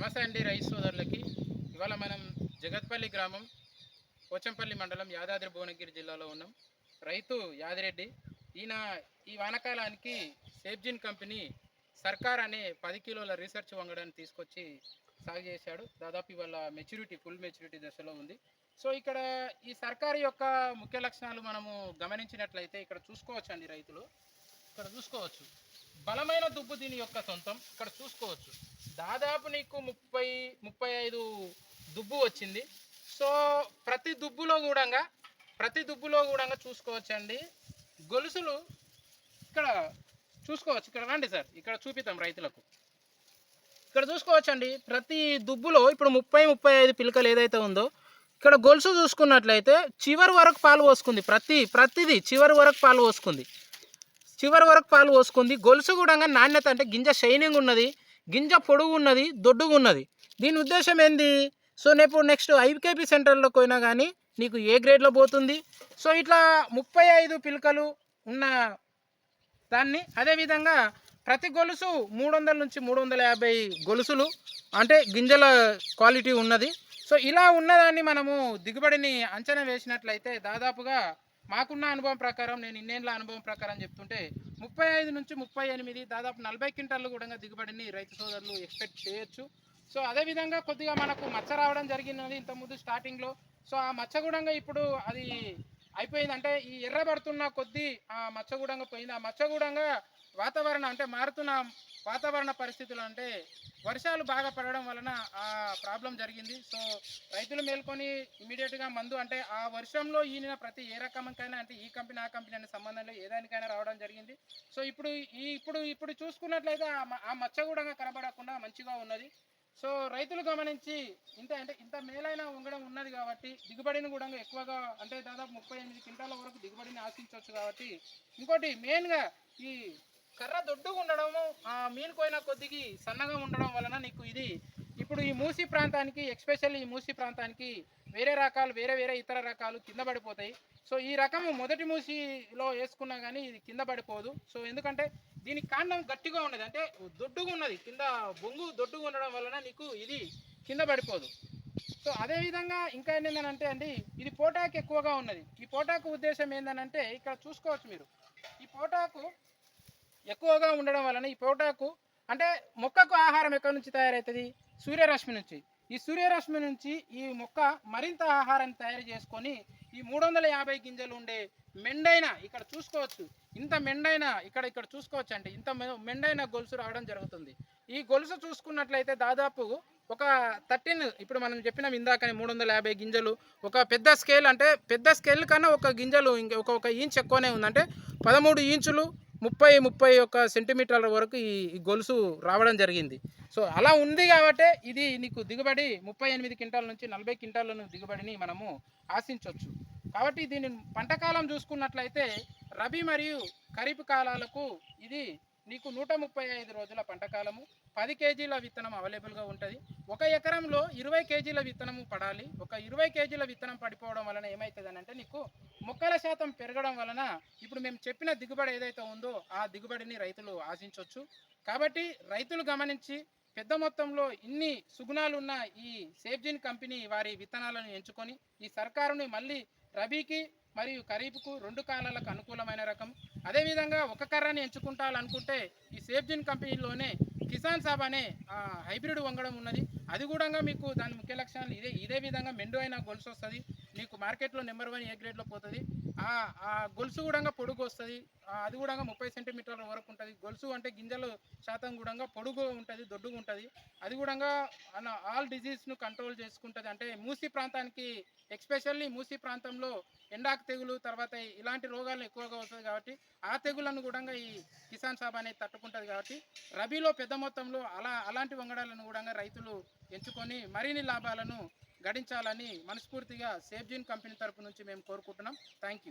నమస్తే అండి రైతు సోదరులకి. ఇవాళ మనం జగత్పల్లి గ్రామం పోచంపల్లి మండలం యాదాద్రి భువనగిరి జిల్లాలో ఉన్నాం. రైతు యాదిరెడ్డి ఈయన ఈ వానకాలానికి సేఫ్జిన్ కంపెనీ సర్కార్ అనే పది కిలోల రీసెర్చ్ వంగడాన్ని తీసుకొచ్చి సాగు చేశాడు. దాదాపు ఇవాళ మెచ్యూరిటీ ఫుల్ మెచ్యూరిటీ దశలో ఉంది. సో ఇక్కడ ఈ సర్కార్ యొక్క ముఖ్య లక్షణాలు మనము గమనించినట్లయితే ఇక్కడ చూసుకోవచ్చు అండి రైతులు. ఇక్కడ చూసుకోవచ్చు. బలమైన దుబ్బు దీని యొక్క సొంతం. ఇక్కడ చూసుకోవచ్చు. దాదాపు నీకు ముప్పై ముప్పై ఐదు దుబ్బు వచ్చింది. సో ప్రతి దుబ్బులో కూడా ప్రతి దుబ్బులో కూడా చూసుకోవచ్చండి. గొలుసులు ఇక్కడ చూసుకోవచ్చు. ఇక్కడ రండి సార్. ఇక్కడ చూపిద్దాం రైతులకు. ఇక్కడ చూసుకోవచ్చండి. ప్రతి దుబ్బులో ఇప్పుడు ముప్పై ముప్పై ఐదు పిలకలు ఏదైతే ఉందో ఇక్కడ గొలుసు చూసుకున్నట్లయితే చివరి వరకు పాలు పోసుకుంది. ప్రతి ప్రతిదీ చివరి వరకు పాలు పోసుకుంది. చివరి వరకు పాలు పోసుకుంది. గొలుసు కూడా నాణ్యత అంటే గింజ షైనింగ్ ఉన్నది గింజ పొడుగు ఉన్నది దొడ్డుగా ఉన్నది. దీని ఉద్దేశం ఏంది? సో నేను నెక్స్ట్ ఐకేపీ సెంటర్లోకి పోయినా కానీ నీకు ఏ గ్రేడ్లో పోతుంది? సో ఇట్లా ముప్పై ఐదు పిలకలు ఉన్న దాన్ని అదేవిధంగా ప్రతి గొలుసు మూడు వందల నుంచి మూడు వందల యాభై గొలుసులు అంటే గింజల క్వాలిటీ ఉన్నది. సో ఇలా ఉన్నదాన్ని మనము దిగుబడిని అంచనా వేసినట్లయితే దాదాపుగా మాకున్న అనుభవం ప్రకారం నేను ఇన్నేళ్ళ అనుభవం ప్రకారం చెప్తుంటే ముప్పై ఐదు నుంచి ముప్పై ఎనిమిది దాదాపు నలభై క్వింటాలు కూడా దిగుబడిని రైతు సోదరులు ఎక్స్పెక్ట్ చేయొచ్చు. సో అదేవిధంగా కొద్దిగా మనకు మచ్చ రావడం జరిగినది ఇంతకుముందు స్టార్టింగ్లో సో ఆ మచ్చగూడంగా ఇప్పుడు అది అయిపోయింది అంటే ఈ ఎర్రబడుతున్న కొద్దీ ఆ మచ్చగూడంగా పోయింది. ఆ మచ్చగూడంగా వాతావరణం అంటే మారుతున్న వాతావరణ పరిస్థితులు అంటే వర్షాలు బాగా పడడం వలన ప్రాబ్లం జరిగింది. సో రైతులు మేల్కొని ఇమీడియట్గా మందు అంటే ఆ వర్షంలో ఈయన ప్రతి ఏ రకమకైనా అంటే ఈ కంపెనీ ఆ కంపెనీ అనే సంబంధం ఏదానికైనా రావడం జరిగింది. సో ఇప్పుడు ఈ ఇప్పుడు ఇప్పుడు చూసుకున్నట్లయితే ఆ మచ్చ కూడా కనబడకుండా మంచిగా ఉన్నది. సో రైతులు గమనించి ఇంత అంటే ఇంత మేలైన ఉండడం ఉన్నది కాబట్టి దిగుబడిని కూడా ఎక్కువగా అంటే దాదాపు ముప్పై ఎనిమిది క్వింటాల వరకు దిగుబడిని ఆశించవచ్చు కాబట్టి ఇంకోటి మెయిన్గా ఈ కర్ర దొడ్డుగా ఉండడము ఆ మీను పోయిన కొద్దికి సన్నగా ఉండడం వలన నీకు ఇది ఇప్పుడు ఈ మూసి ప్రాంతానికి ఎక్స్పెషల్లీ ఈ మూసి ప్రాంతానికి వేరే రకాలు వేరే వేరే ఇతర రకాలు కింద పడిపోతాయి. సో ఈ రకం మొదటి మూసిలో వేసుకున్నా కానీ ఇది కింద పడిపోదు. సో ఎందుకంటే దీని కాండం గట్టిగా ఉన్నది. అంటే దొడ్డుగా ఉన్నది. కింద బొంగు దొడ్డుగా ఉండడం వలన నీకు ఇది కింద పడిపోదు. సో అదేవిధంగా ఇంకా ఏంటంటే అండి ఇది పోటాకు ఎక్కువగా ఉన్నది. ఈ పోటాకు ఉద్దేశం ఏంటంటే ఇక్కడ చూసుకోవచ్చు మీరు. ఈ పోటాకు ఎక్కువగా ఉండడం వలన ఈ పోటాకు అంటే మొక్కకు ఆహారం ఎక్కడి నుంచి తయారవుతుంది? సూర్యరశ్మి నుంచి. ఈ సూర్యరశ్మి నుంచి ఈ మొక్క మరింత ఆహారాన్ని తయారు చేసుకొని ఈ మూడు వందల యాభై గింజలు ఉండే మెండైన ఇక్కడ చూసుకోవచ్చు. ఇంత మెండైన ఇక్కడ ఇక్కడ చూసుకోవచ్చు అంటే ఇంత మె- మెండైన గొలుసు రావడం జరుగుతుంది. ఈ గొలుసు చూసుకున్నట్లయితే దాదాపు ఒక థర్టీన్ ఇప్పుడు మనం చెప్పినాం ఇందాకనే మూడు వందల యాభై గింజలు. ఒక పెద్ద స్కేల్ అంటే పెద్ద స్కేల్ కన్నా ఒక గింజలు ఇంక ఒక ఒక ఇంచ్ ఎక్కువనే ఉందంటే పదమూడు ఇంచులు ముప్పై ముప్పై ఒక సెంటీమీటర్ల వరకు ఈ గొలుసు రావడం జరిగింది. సో అలా ఉంది కాబట్టి ఇది నీకు దిగుబడి ముప్పై ఎనిమిది క్వింటాల నుంచి నలభై క్వింటాల దిగుబడిని మనము ఆశించవచ్చు కాబట్టి దీని పంట కాలం చూసుకున్నట్లయితే రబీ మరియు ఖరీఫ్ కాలాలకు ఇది నీకు నూట ముప్పై ఐదు రోజుల పంట కాలము. పది కేజీల విత్తనం అవైలబుల్గా ఉంటుంది. ఒక ఎకరంలో ఇరవై కేజీల విత్తనము పడాలి. ఒక ఇరవై కేజీల విత్తనం పడిపోవడం వలన ఏమవుతుంది అంటే నీకు మొక్కల శాతం పెరగడం వలన ఇప్పుడు మేము చెప్పిన దిగుబడి ఏదైతే ఉందో ఆ దిగుబడిని రైతులు ఆశించవచ్చు కాబట్టి రైతులు గమనించి పెద్ద మొత్తంలో ఇన్ని సుగుణాలున్న ఈ సేఫ్జిన్ కంపెనీ వారి విత్తనాలను ఎంచుకొని ఈ సర్కారుని మళ్ళీ రబీకి మరియు ఖరీఫ్కు రెండు కాలాలకు అనుకూలమైన రకం. అదేవిధంగా ఒక కర్రని ఎంచుకుంటాలనుకుంటే ఈ సేఫ్జిన్ కంపెనీలోనే కిసాన్ సాబ్ అనే హైబ్రిడ్ వంగడం ఉన్నది. అది కూడా మీకు దాని ముఖ్య లక్షణాలు ఇదే ఇదే విధంగా మెండు అయిన గొలుసు వస్తుంది మీకు మార్కెట్లో నెంబర్ వన్ ఏ గ్రేడ్లో పోతుంది. గొలుసు కూడా పొడుగు వస్తుంది. అది కూడా ముప్పై సెంటీమీటర్ల వరకు ఉంటుంది. గొలుసు అంటే గింజలు శాతం కూడా పొడుగు ఉంటుంది దొడ్డుగా ఉంటుంది. అది కూడా ఆల్ డిజీజ్ను కంట్రోల్ చేసుకుంటుంది. అంటే మూసి ప్రాంతానికి ఎక్స్పెషల్లీ మూసి ప్రాంతంలో ఎండాకు తెగులు తర్వాత ఇలాంటి రోగాలు ఎక్కువగా వస్తుంది కాబట్టి ఆ తెగులను కూడా ఈ కిసాన్ సాబ్ అనేది తట్టుకుంటుంది కాబట్టి రబీలో పెద్ద మొత్తంలో అలా అలాంటి వంగడాలను కూడా రైతులు ఎంచుకొని మరిన్ని లాభాలను గడించాలని మనస్ఫూర్తిగా సేఫ్జీన్ కంపెనీ తరపు నుంచి మేము కోరుకుంటున్నాం. థ్యాంక్